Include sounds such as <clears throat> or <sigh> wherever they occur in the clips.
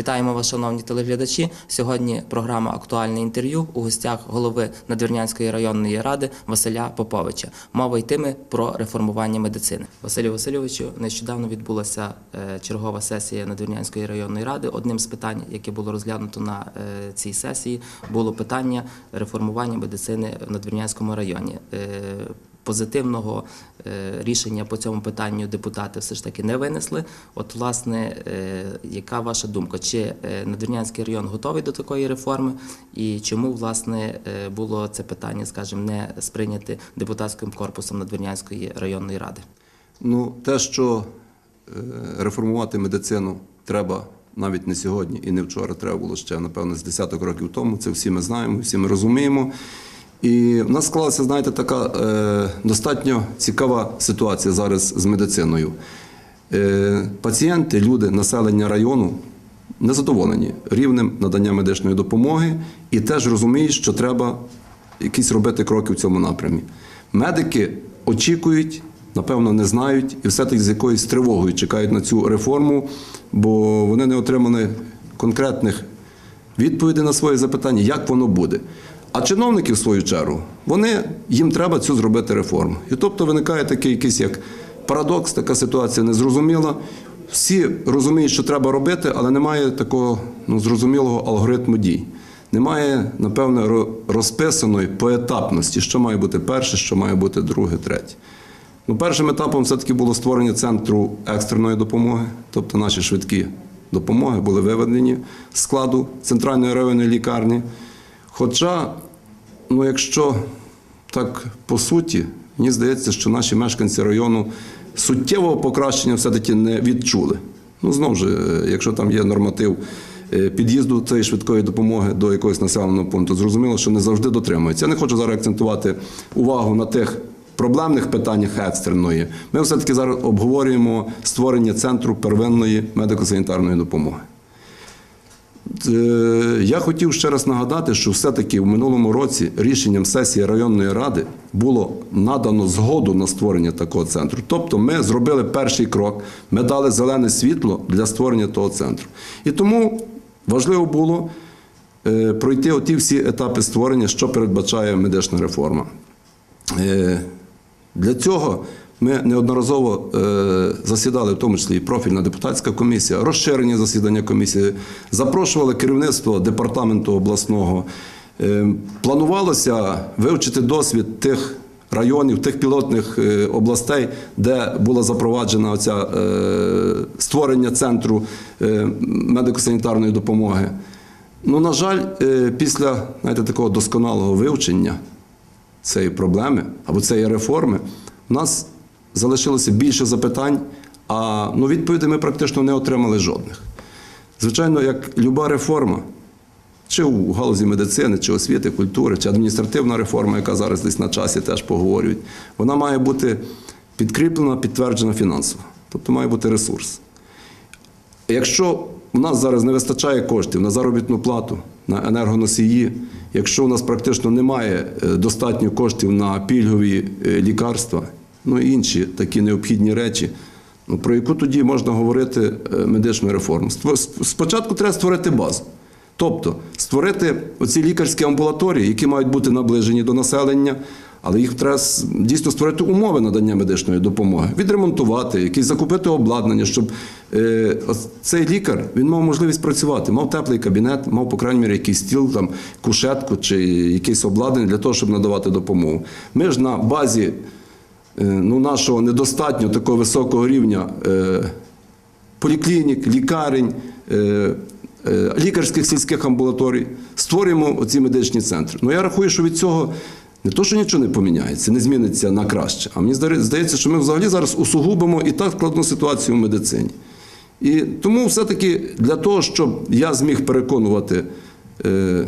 Вітаємо вас, шановні телеглядачі. Сьогодні програма Актуальне інтерв'ю у гостях голови Надвірнянської районної ради Василя Поповича. Мова йтиме про реформування медицини. Василю Васильовичу, нещодавно відбулася е, чергова сесія Надвірнянської районної ради. Одним з питань, яке було розглянуто на е, цій сесії, було питання реформування медицини в Надвірнянському районі. Позитивного е, рішення по цьому питанню депутати все ж таки не винесли. От, власне, е, яка ваша думка? Чи е, Надвірнянський район готовий до такої реформи? І чому власне було це питання, скажімо, не сприйняте депутатським корпусом Надвірнянської районної ради? Ну, те, що реформувати медицину треба навіть не сьогодні і не вчора, треба було ще, напевно, з десяток років тому. Це всі ми знаємо, всі ми розуміємо. І в нас склалася, знаєте, така е, достатньо цікава ситуація зараз з медициною. Е, пацієнти, люди, населення району незадоволені рівнем надання медичної допомоги і теж розуміють, що треба якісь робити кроки в цьому напрямі. Медики очікують, напевно, не знають і все-таки з якоюсь тривогою чекають на цю реформу, бо вони не отримали конкретних відповідей на свої запитання, як воно буде. А чиновники, в свою чергу, вони їм треба цю зробити реформу. І тобто виникає такий якийсь як парадокс, така ситуація незрозуміла. Всі розуміють, що треба робити, але немає такого ну, зрозумілого алгоритму дій. Немає, напевно, розписаної поетапності, що має бути перше, що має бути друге, третє. Ну, першим етапом все-таки було створення центру екстреної допомоги, тобто наші швидкі допомоги були виведені з складу центральної районної лікарні. Хоча, ну, якщо так по суті, мені здається, що наші мешканці району суттєвого покращення все-таки не відчули. Ну, знову ж, е, якщо там є норматив е, під'їзду цієї швидкої допомоги до якогось населеного пункту, зрозуміло, що не завжди дотримується. Я не хочу зараз акцентувати увагу на тих проблемних питаннях екстреної. Ми все-таки зараз обговорюємо створення центру первинної медико-санітарної допомоги. Е, Я хотів ще раз нагадати, що все-таки в минулому році рішенням сесії районної ради було надано згоду на створення такого центру. Тобто ми зробили перший крок, ми дали зелене світло для створення того центру. І тому важливо було е, пройти оті всі етапи створення, що передбачає медична реформа. Е, Для цього ми неодноразово е, засідали, в тому числі і профільна депутатська комісія, розширені засідання комісії, запрошували керівництво департаменту обласного. Е, Планувалося вивчити досвід тих районів, тих пілотних е, областей, де була запроваджена оця створення центру медико-санітарної допомоги. Ну, на жаль, після знаєте, такого досконалого вивчення цієї проблеми або цієї реформи, у нас залишилося більше запитань, а ну, відповідей ми практично не отримали жодних. Звичайно, як люба реформа, чи у галузі медицини, чи освіти, культури, чи адміністративна реформа, яка зараз десь на часі теж поговорюють, вона має бути підкріплена, підтверджена фінансово. Тобто має бути ресурс. Якщо у нас зараз не вистачає коштів на заробітну плату, на енергоносії, якщо у нас практично немає е, достатньо коштів на пільгові е, лікарства, ну і інші такі необхідні речі, ну про яку тоді можна говорити е, медичну реформу? Спочатку треба створити базу. Тобто створити оці лікарські амбулаторії, які мають бути наближені до населення, але їх треба дійсно створити умови надання медичної допомоги, відремонтувати, якісь закупити обладнання, щоб е, цей лікар він мав можливість працювати, мав теплий кабінет, мав, по крайній мірі, якийсь стіл, там, кушетку чи якесь обладнання для того, щоб надавати допомогу. Ми ж на базі ну, нашого недостатньо такого високого рівня. Е, поліклінік, лікарень, е, е, лікарських сільських амбулаторій, створюємо оці медичні центри. Ну я рахую, що від цього не то, що нічого не поміняється, не зміниться на краще. А мені здає- здається, що ми взагалі зараз усугубимо і так складну ситуацію в медицині. І тому все-таки для того, щоб я зміг переконувати е,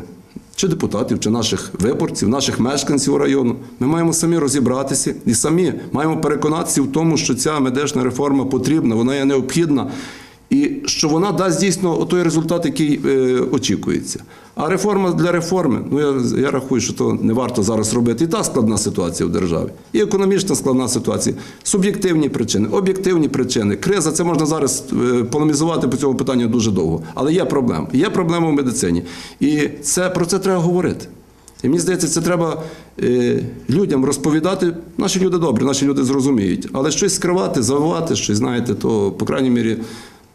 чи депутатів, чи наших виборців, наших мешканців району, ми маємо самі розібратися і самі маємо переконатися в тому, що ця медична реформа потрібна, вона є необхідна. І що вона дасть дійсно той результат, який е, очікується. А реформа для реформи, ну я, я рахую, що то не варто зараз робити. І та складна ситуація в державі, і економічна складна ситуація, суб'єктивні причини, об'єктивні причини. Криза це можна зараз е, полемізувати по цьому питанню дуже довго. Але є проблема. Є проблема в медицині. І це про це треба говорити. І мені здається, це треба е, людям розповідати. Наші люди добрі, наші люди зрозуміють. Але щось скривати, завивати, щось, знаєте, то, по крайній мірі,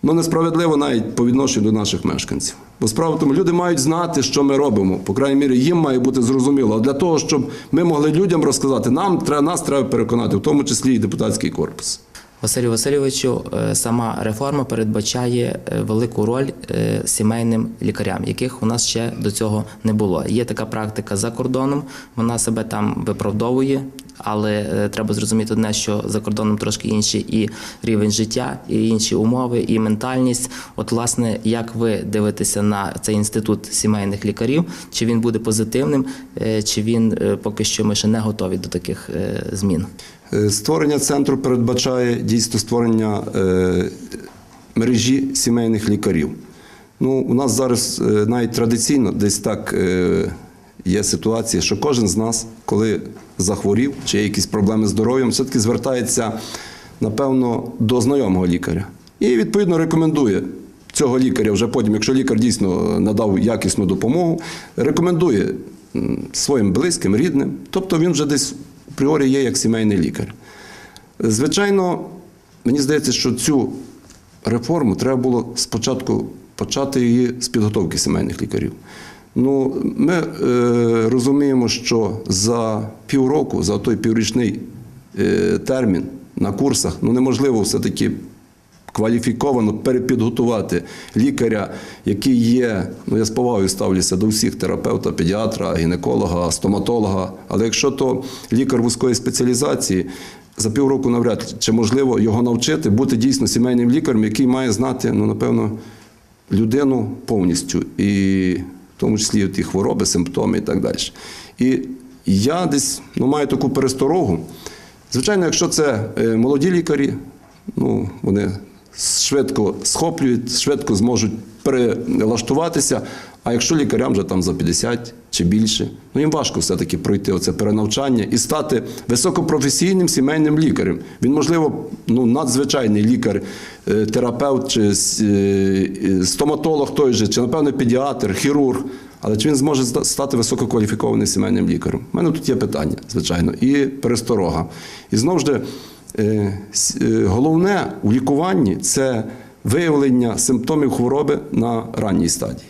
ну, несправедливо навіть по відношенню до наших мешканців. Бо справа в тому, люди мають знати, що ми робимо. По крайній мірі, їм має бути зрозуміло. А для того, щоб ми могли людям розказати, нам треба, нас треба переконати, в тому числі і депутатський корпус. Василю Васильовичу, е, сама реформа передбачає е, велику роль е, сімейним лікарям, яких у нас ще до цього не було. Є така практика за кордоном, вона себе там виправдовує, але треба зрозуміти одне, що за кордоном трошки інший і рівень життя, і інші умови, і ментальність. От, власне, як ви дивитеся на цей інститут сімейних лікарів? Чи він буде позитивним, чи він поки що ми ще не готові до таких змін? Е, Створення центру передбачає дійсно створення е, мережі сімейних лікарів. Ну, у нас зараз е, навіть традиційно десь так є ситуація, що кожен з нас, коли захворів чи є якісь проблеми з здоров'ям, все-таки звертається, напевно, до знайомого лікаря. І відповідно рекомендує цього лікаря вже потім, якщо лікар дійсно надав якісну допомогу, рекомендує своїм близьким, рідним. Тобто він вже десь апріорі є як сімейний лікар. Звичайно, мені здається, що цю реформу треба було спочатку почати її з підготовки сімейних лікарів. Ну, ми е, розуміємо, що за півроку, за той піврічний е, термін на курсах, ну неможливо все-таки кваліфіковано перепідготувати лікаря, який є, ну я з повагою ставлюся до всіх терапевта, педіатра, гінеколога, стоматолога. Але якщо то лікар вузької спеціалізації, за півроку навряд чи можливо його навчити бути дійсно сімейним лікарем, який має знати, ну напевно, людину повністю, і в тому числі ті хвороби, симптоми і так далі. І я десь ну, маю таку пересторогу. Звичайно, якщо це е, молоді лікарі, ну, вони швидко схоплюють, швидко зможуть перелаштуватися. А якщо лікарям вже там за 50 чи більше, ну їм важко все-таки пройти оце перенавчання і стати високопрофесійним сімейним лікарем. Він, можливо, ну, надзвичайний лікар, е, терапевт чи е, стоматолог той же, чи, напевно, педіатр, хірург. Але чи він зможе стати висококваліфікованим сімейним лікарем? У мене тут є питання, звичайно, і пересторога. І знову ж, головне у лікуванні це виявлення симптомів хвороби на ранній стадії.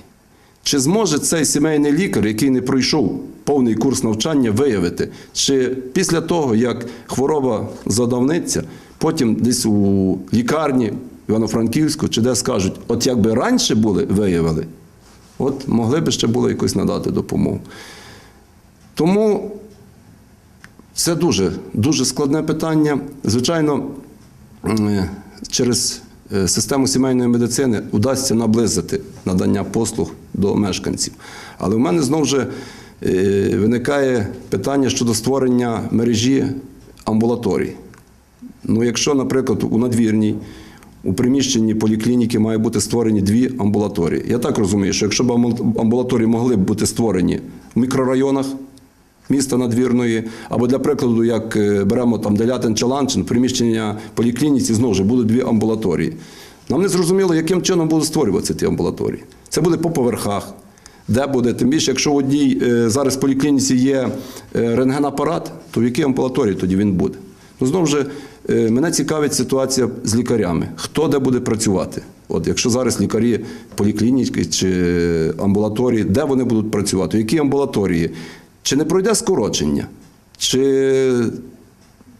Чи зможе цей сімейний лікар, який не пройшов повний курс навчання, виявити, чи після того, як хвороба задавниться, потім десь у лікарні Івано-Франківську, чи де скажуть, от якби раніше були, виявили, от могли би ще було якось надати допомогу. Тому це дуже, дуже складне питання. Звичайно, е, через е, систему сімейної медицини удасться наблизити надання послуг до мешканців. Але в мене знову ж е, виникає питання щодо створення мережі амбулаторій. Ну, якщо, наприклад, у надвірній, у приміщенні поліклініки має бути створені дві амбулаторії. Я так розумію, що якщо б амбулаторії могли б бути створені в мікрорайонах міста надвірної, або для прикладу, як е, беремо там Делятин чи Ланчин, приміщення поліклініці, знову ж будуть дві амбулаторії. Нам не зрозуміло, яким чином будуть створюватися ті амбулаторії. Це буде по поверхах. Де буде? Тим більше, якщо в одній е, зараз в поліклініці є е, рентгенапарат, то в якій амбулаторії тоді він буде? Ну, знову ж, мене цікавить ситуація з лікарями. Хто де буде працювати? От якщо зараз лікарі поліклініки чи амбулаторії, де вони будуть працювати? В якій амбулаторії? Чи не пройде скорочення? Чи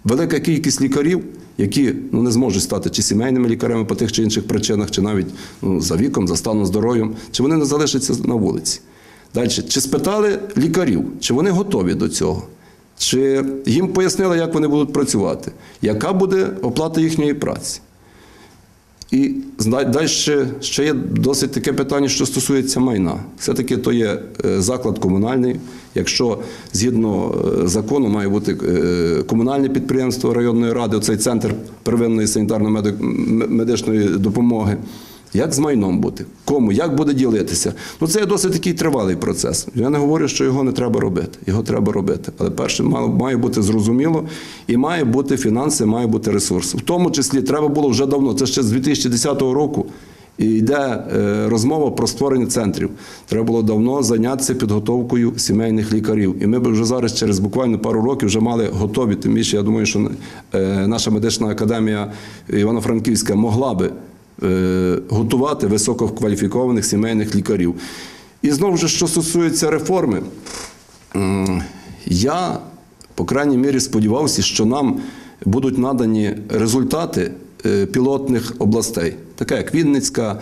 велика кількість лікарів, які ну, не зможуть стати чи сімейними лікарями по тих чи інших причинах, чи навіть ну, за віком, за станом здоров'ям, чи вони не залишаться на вулиці? Далі, чи спитали лікарів, чи вони готові до цього? Чи їм пояснили, як вони будуть працювати? Яка буде оплата їхньої праці? І далі ще є досить таке питання, що стосується майна. Все-таки то є е, заклад комунальний. Якщо згідно е, закону має бути е, комунальне підприємство районної ради, оцей центр первинної санітарно-медичної допомоги, Як з майном бути? Кому? Як буде ділитися? Ну це є досить такий тривалий процес. Я не говорю, що його не треба робити. Його треба робити. Але перше має- бути зрозуміло і має бути фінанси, має бути ресурс. В тому числі треба було вже давно. Це ще з 2010 року. І йде е, розмова про створення центрів. Треба було давно зайнятися підготовкою сімейних лікарів. І ми б вже зараз, через буквально пару років, вже мали готові. Тим більше, я думаю, що е, наша медична академія Івано-Франківська могла би готувати висококваліфікованих сімейних лікарів. І знову ж, що стосується реформи, я, по крайній мірі, сподівався, що нам будуть надані результати е, пілотних областей, таке як Вінницька,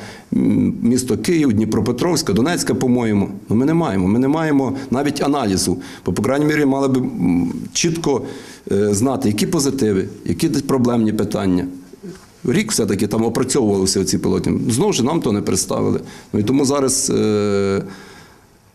місто Київ, Дніпропетровська, Донецька, по-моєму. Ну, ми не маємо. Ми не маємо навіть аналізу. Бо, по крайній мірі, мали б чітко е, знати, які позитиви, які проблемні питання. Рік все-таки там опрацьовувалися ці пілотні. Знову ж нам то не представили. Ну і тому зараз е,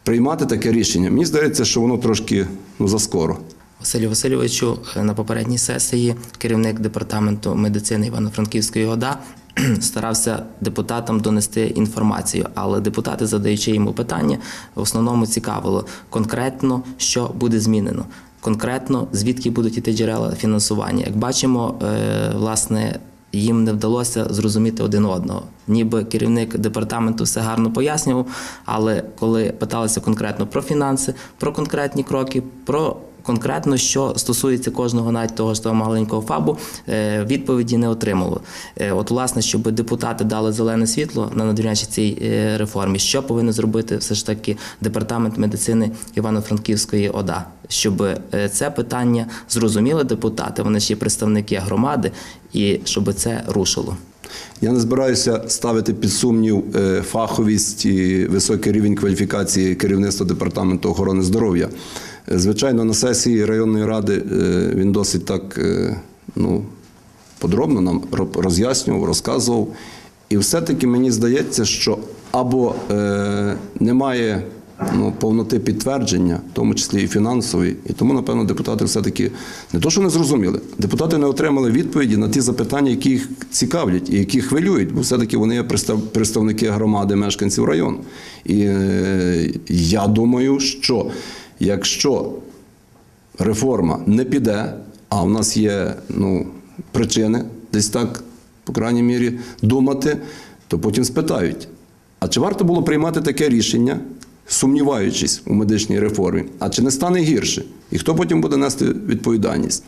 приймати таке рішення. Мені здається, що воно трошки ну, заскоро. Василю Васильовичу, е, на попередній сесії керівник департаменту медицини Івано-Франківської ОДА <clears throat> старався депутатам донести інформацію, але депутати, задаючи йому питання, в основному цікавило конкретно, що буде змінено. Конкретно звідки будуть іти джерела фінансування. Як бачимо, е, власне, їм не вдалося зрозуміти один одного. Ніби керівник департаменту все гарно пояснював, але коли питалися конкретно про фінанси, про конкретні кроки, про конкретно, що стосується кожного навіть того ж того маленького фабу, е, відповіді не отримало. Е, От, власне, щоб депутати дали зелене світло на надвірнячій цій е, реформі, що повинен зробити все ж таки департамент медицини Івано-Франківської ОДА, щоб це питання зрозуміли депутати, вони є представники громади, і щоб це рушило. Я не збираюся ставити під сумнів фаховість і високий рівень кваліфікації керівництва департаменту охорони здоров'я. Звичайно, на сесії районної ради е, він досить так е, ну, подробно нам ро- роз'яснював, розказував. І все-таки мені здається, що або е, немає ну, повноти підтвердження, в тому числі і фінансової, і тому, напевно, депутати все-таки не то, що не зрозуміли, депутати не отримали відповіді на ті запитання, які їх цікавлять і які хвилюють, бо все-таки вони є представники громади мешканців району. І я думаю, що якщо реформа не піде, а в нас є ну, причини десь так, по крайній мірі, думати, то потім спитають: а чи варто було приймати таке рішення, сумніваючись у медичній реформі, а чи не стане гірше? І хто потім буде нести відповідальність?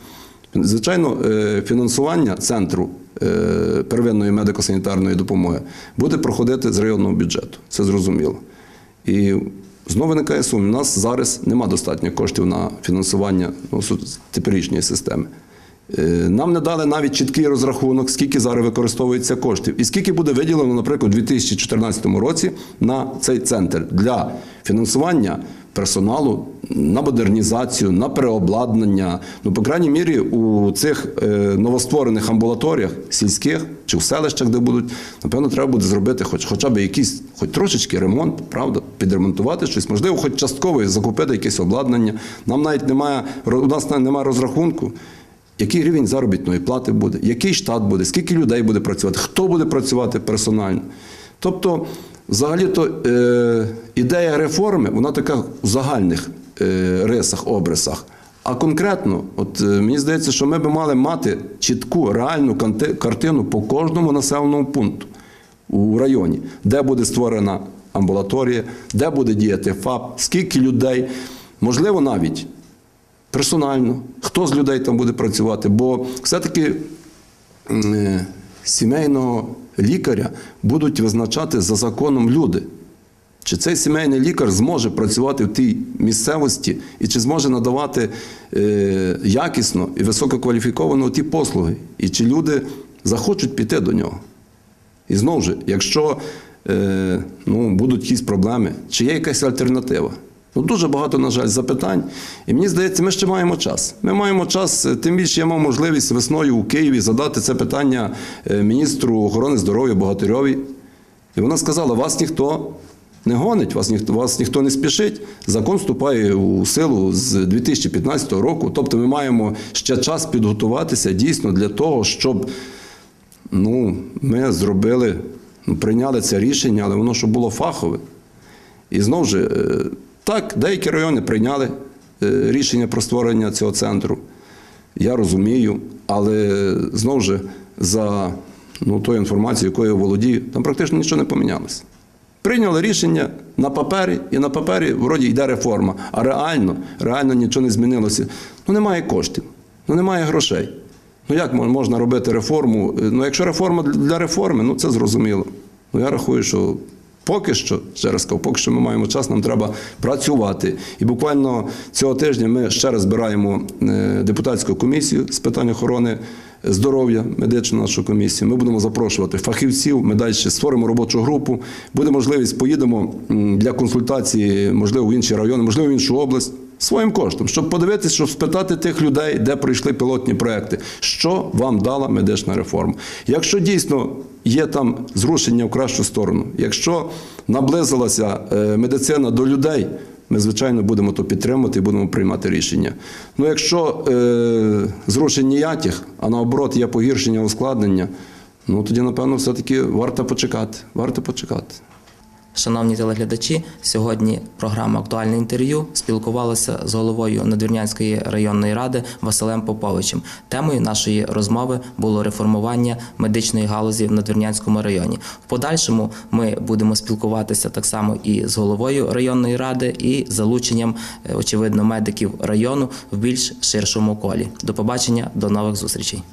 Звичайно, е, фінансування центру е, первинної медико-санітарної допомоги буде проходити з районного бюджету. Це зрозуміло. І знову виникає сумнів. У нас зараз нема достатньо коштів на фінансування ну, теперішньої системи. Е, Нам не дали навіть чіткий розрахунок, скільки зараз використовується коштів, і скільки буде виділено, наприклад, у 2014 році на цей центр для фінансування персоналу на модернізацію, на переобладнання. Ну, по крайній мірі, у цих е, новостворених амбулаторіях, сільських чи в селищах, де будуть, напевно, треба буде зробити хоч, хоча б якийсь, хоч трошечки ремонт, правда, підремонтувати щось, можливо, хоч частково закупити якесь обладнання. Нам навіть немає, у нас немає розрахунку. Який рівень заробітної плати буде, який штат буде, скільки людей буде працювати, хто буде працювати персонально. Тобто, взагалі-то е, ідея реформи, вона така в загальних е, рисах, обрисах. А конкретно, от е, мені здається, що ми би мали мати чітку реальну картину по кожному населеному пункту у районі, де буде створена амбулаторія, де буде діяти ФАП, скільки людей, можливо, навіть персонально, хто з людей там буде працювати, бо все-таки е, сімейного лікаря будуть визначати за законом люди. Чи цей сімейний лікар зможе працювати в тій місцевості і чи зможе надавати е, якісно і висококваліфіковано ті послуги, і чи люди захочуть піти до нього? І знову ж, якщо е, ну, будуть якісь проблеми, чи є якась альтернатива? Ну, дуже багато, на жаль, запитань. І мені здається, ми ще маємо час. Ми маємо час, е, тим більше я мав можливість весною у Києві задати це питання е, міністру охорони здоров'я Богатирьовій. І вона сказала: вас ніхто не гонить, вас ніхто, вас ніхто не спішить. Закон вступає у силу з 2015 року. Тобто ми маємо ще час підготуватися дійсно для того, щоб ну, ми зробили Ну, прийняли це рішення, але воно щоб було фахове. І знову ж, е, так, деякі райони прийняли е, рішення про створення цього центру. Я розумію, але знову ж за ну, тою інформацією, якою я володію, там практично нічого не помінялося. Прийняли рішення на папері, і на папері вроді йде реформа. А реально, реально нічого не змінилося. Ну немає коштів, ну немає грошей. Ну як можна робити реформу? Е, Ну, якщо реформа для реформи, ну це зрозуміло. Ну я рахую, що поки що, ще раз кажу, поки що ми маємо час, нам треба працювати. І буквально цього тижня ми ще раз збираємо е, депутатську комісію з питань охорони здоров'я, медичну нашу комісію. Ми будемо запрошувати фахівців. Ми далі створимо робочу групу. Буде можливість, поїдемо для консультації, можливо, в інші райони, можливо, в іншу область. Своїм коштом, щоб подивитися, щоб спитати тих людей, де пройшли пілотні проекти, що вам дала медична реформа. Якщо дійсно є там зрушення в кращу сторону, якщо наблизилася е, медицина до людей, ми звичайно будемо то підтримувати і будемо приймати рішення. Ну якщо е, зрушень ніяких, а наоборот є погіршення ускладнення, ну тоді напевно все-таки варто почекати. Варто почекати. Шановні телеглядачі, сьогодні програма Актуальне інтерв'ю спілкувалася з головою Надвірнянської районної ради Василем Поповичем. Темою нашої розмови було реформування медичної галузі в Надвірнянському районі. В подальшому ми будемо спілкуватися так само і з головою районної ради, і залученням, е, очевидно, медиків району в більш ширшому колі. До побачення, до нових зустрічей.